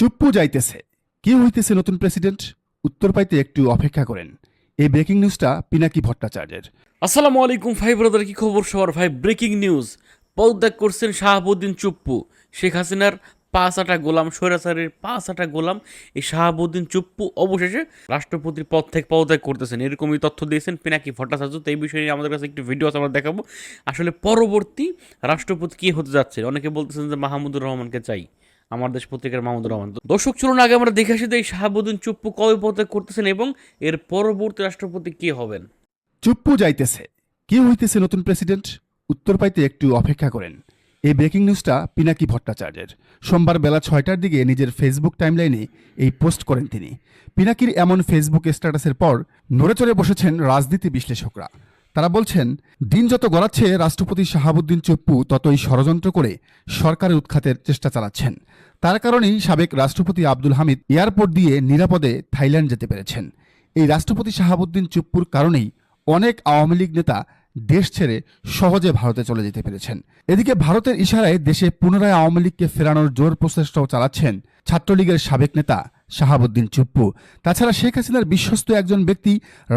চুপ্পু যাইতেছে। কে হইতেছে নতুন প্রেসিডেন্ট? উত্তর পাইতে একটু অপেক্ষা করেন। এই ব্রেকিং নিউজটা পিনাকি ভট্টাচার্যের। আসসালামু আলাইকুম ভাই ব্রাদার, কি খবর সবার? ভাই, ব্রেকিং নিউজ। পদত্যাগ করছেন শাহাবুদ্দিন চুপ্পু। শেখ হাসিনার পাঁচ আটা গোলাম, স্বৈরাচারের পাঁচ আটা গোলাম, এই শাহাবুদ্দিন চুপ্পু অবশেষে রাষ্ট্রপতির পদ থেকে পদত্যাগ করতেছেন। এরকমই তথ্য দিয়েছেন পিনাকি ভট্টাচার্য। তো এই বিষয়ে নিয়ে আমাদের কাছে একটি ভিডিও আছে, আমরা দেখাবো। আসলে পরবর্তী রাষ্ট্রপতি কে হতে যাচ্ছে? অনেকে বলতেছেন যে মাহমুদুর রহমানকে চাই। আমার দেশ পত্রিকার মাহমুদুর রহমান। দর্শক, চলুন আগে আমরা দেখে আসি এই শাহাবুদ্দিন চুপ্পু কবে পদত্যাগ করতেছেন এবং এর পরবর্তী রাষ্ট্রপতি কে হবেন? চুপ্পু যাইতেছে। কে হইতেছে নতুন প্রেসিডেন্ট? উত্তর পাইতে একটু অপেক্ষা করেন। এই ব্রেকিং নিউজটা পিনাকি ভট্টাচার্যের। সোমবার বেলা ছয়টার দিকে নিজের ফেসবুক টাইমলাইনে এই পোস্ট করেন তিনি। পিনাকির এমন ফেসবুক স্ট্যাটাসের পর নড়ে চড়ে বসেছেন রাজনীতি বিশ্লেষকরা। তারা বলছেন, দিন যত গড়াচ্ছে, রাষ্ট্রপতি শাহাবুদ্দিন চপ্পু ততই ষড়যন্ত্র করে সরকারের উৎখাতের চেষ্টা চালাচ্ছেন। তার কারণেই সাবেক রাষ্ট্রপতি আব্দুল হামিদ এয়ারপোর্ট দিয়ে নিরাপদে থাইল্যান্ড যেতে পেরেছেন। এই রাষ্ট্রপতি শাহাবুদ্দিন চুপ্পুর কারণেই অনেক আওয়ামী লীগ নেতা দেশ ছেড়ে সহজে ভারতে চলে যেতে পেরেছেন। এদিকে ভারতের ইশারায় দেশে পুনরায় আওয়ামী লীগকে ফেরানোর জোর প্রচেষ্টাও চালাচ্ছেন ছাত্রলীগের সাবেক নেতা শাহাবুদ্দিন চুপ্পু। তাছাড়া শেখ হাসিনার বিশ্বস্ত একজন ব্যক্তি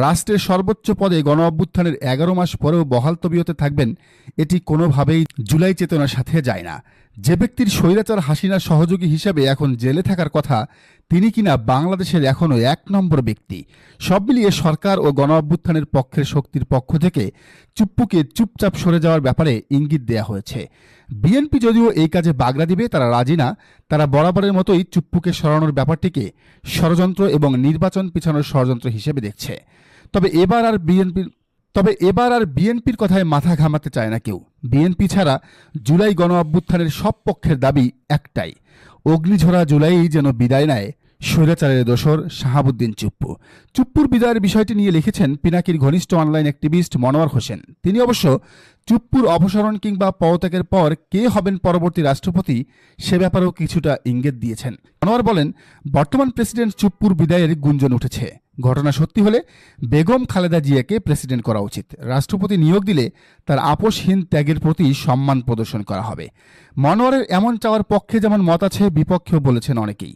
রাষ্ট্রের সর্বোচ্চ পদে গণ অভ্যুত্থানের এগারো মাস পরেও বহাল তবিয়তে থাকবেন, এটি কোনোভাবেই জুলাই চেতনার সাথে যায় না। যে ব্যক্তির স্বৈরাচার হাসিনার সহযোগী হিসেবে এখন জেলে থাকার কথা, তিনি কিনা বাংলাদেশের এখনও এক নম্বর ব্যক্তি। সব মিলিয়ে সরকার ও গণ অভ্যুত্থানের পক্ষের শক্তির পক্ষ থেকে চুপ্পুকে চুপচাপ সরে যাওয়ার ব্যাপারে ইঙ্গিত দেয়া হয়েছে। বিএনপি যদিও এই কাজে বাগড়া দিবে, তারা রাজি না। তারা বরাবরের মতোই চুপ্পুকে সরানোর ব্যাপারটিকে ষড়যন্ত্র এবং নির্বাচন পিছানোর ষড়যন্ত্র হিসেবে দেখছে। তবে এবার আর বিএনপির তবে এবার আর বিএনপির কথায় মাথা ঘামাতে চায় না কেউ। বিএনপি ছাড়া জুলাই গণ অভ্যুত্থানের সব পক্ষের দাবি একটাই, অগ্নিঝরা জুলাই যেন বিদায় নেয় স্বৈরাচারের দোসর শাহাবুদ্দিন চুপ্পু। চুপ্পুর বিদায়ের বিষয়টি নিয়ে লিখেছেন পিনাকির ঘনিষ্ঠ অনলাইন অ্যাক্টিভিস্ট মনোয়ার হোসেন। তিনি অবশ্য চুপ্পুর অপসারণ কিংবা পদত্যাগের পর কে হবেন পরবর্তী রাষ্ট্রপতি সে ব্যাপারেও কিছুটা ইঙ্গিত দিয়েছেন। মনোয়ার বলেন, বর্তমান প্রেসিডেন্ট চুপ্পুর বিদায়ের গুঞ্জন উঠেছে। ঘটনা সত্যি হলে বেগম খালেদা জিয়াকে প্রেসিডেন্ট করা উচিত। রাষ্ট্রপতি নিয়োগ দিলে তার আপোষহীন ত্যাগের প্রতি সম্মান প্রদর্শন করা হবে। মনোয়ারের এমন চাওয়ার পক্ষে যেমন মত আছে, বিপক্ষেও বলেছেন অনেকেই।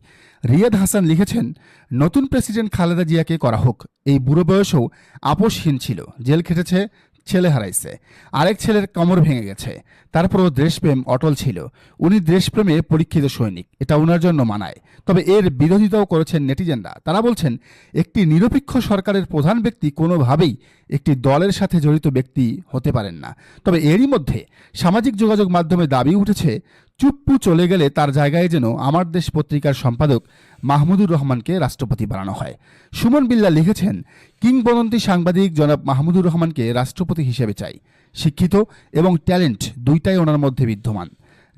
রিয়াদ হাসান লিখেছেন, নতুন প্রেসিডেন্ট খালেদা জিয়াকে করা হোক। এই বুড়ো বয়সেও আপোষহীন ছিল। জেল খেটেছে ছেলে হারাইছে। আরেক ছেলের কমর ভেঙে গেছে। তারপরও দেশপ্রেম অটল ছিল। উনি দেশপ্রেমে পরীক্ষিত সৈনিক। এটা ওনার জন্য মানায়। তবে এর বিরোধিতাও করেছেন নেটিজেনরা। তারা বলছেন, একটি নিরপেক্ষ সরকারের প্রধান ব্যক্তি কোনোভাবেই একটি দলের সাথে জড়িত ব্যক্তি হতে পারেন না। তবে এরই মধ্যে সামাজিক যোগাযোগ মাধ্যমে দাবি উঠেছে চুপ্পু চলে গেলে তার জায়গায় যেন আমার দেশ পত্রিকার সম্পাদক মাহমুদুর রহমানকে রাষ্ট্রপতি বানানো হয়। সুমন বিল্লা লিখেছেন, কিংবদন্তি সাংবাদিক জনাব মাহমুদুর রহমানকে রাষ্ট্রপতি হিসেবে চাই। শিক্ষিত এবং ট্যালেন্ট দুইটাই ওনার মধ্যে বিদ্যমান।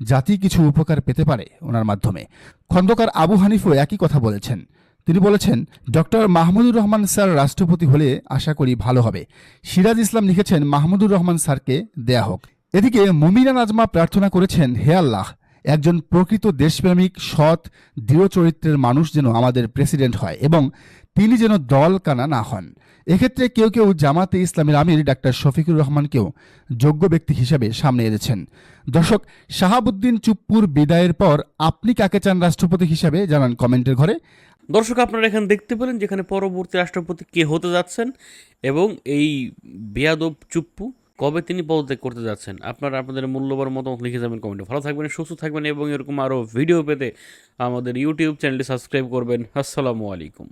জাতি কিছু উপকার পেতে পারে ওনার মাধ্যমে। খন্দকার আবু হানিফও একই কথা বলেছেন। তিনি বলেছেন, ডক্টর মাহমুদুর রহমান স্যার রাষ্ট্রপতি হলে আশা করি ভালো হবে। সিরাজ ইসলাম লিখেছেন, মাহমুদুর রহমান স্যারকে দেয়া হোক। এদিকে মুমিনা নাজমা প্রার্থনা করেছেন, হে আল্লাহ, একজন প্রকৃত দেশপ্রেমিক, সৎ, দৃঢ় চরিত্রের মানুষ যেন আমাদের প্রেসিডেন্ট হয় এবং তিনি যেন দল কানা না হন। এক্ষেত্রে কেউ কেউ জামাতে ইসলামের আমির ডাক্তার শফিকুর রহমানকেও যোগ্য ব্যক্তি হিসেবে সামনে এনেছেন। দর্শক, শাহাবুদ্দিন চুপ্পুর বিদায়ের পর আপনি কাকে চান রাষ্ট্রপতি হিসাবে জানান কমেন্টের ঘরে। দর্শক, আপনারা এখানে দেখতে পেলেন যেখানে পরবর্তী রাষ্ট্রপতি কে হতে যাচ্ছেন এবং এই বেয়াদব চুপ্পু কবে তিনি পদত্যাগ করতে যাচ্ছেন, আপনারা আপনাদের মূল্যবান মতামত লিখে যাবেন কমেন্টে ভালো থাকবেন, সুস্থ থাকবেন এবং এরকম আরও ভিডিও পেতে আমাদের ইউটিউব চ্যানেলটি সাবস্ক্রাইব করবেন। আসসালামু আলাইকুম।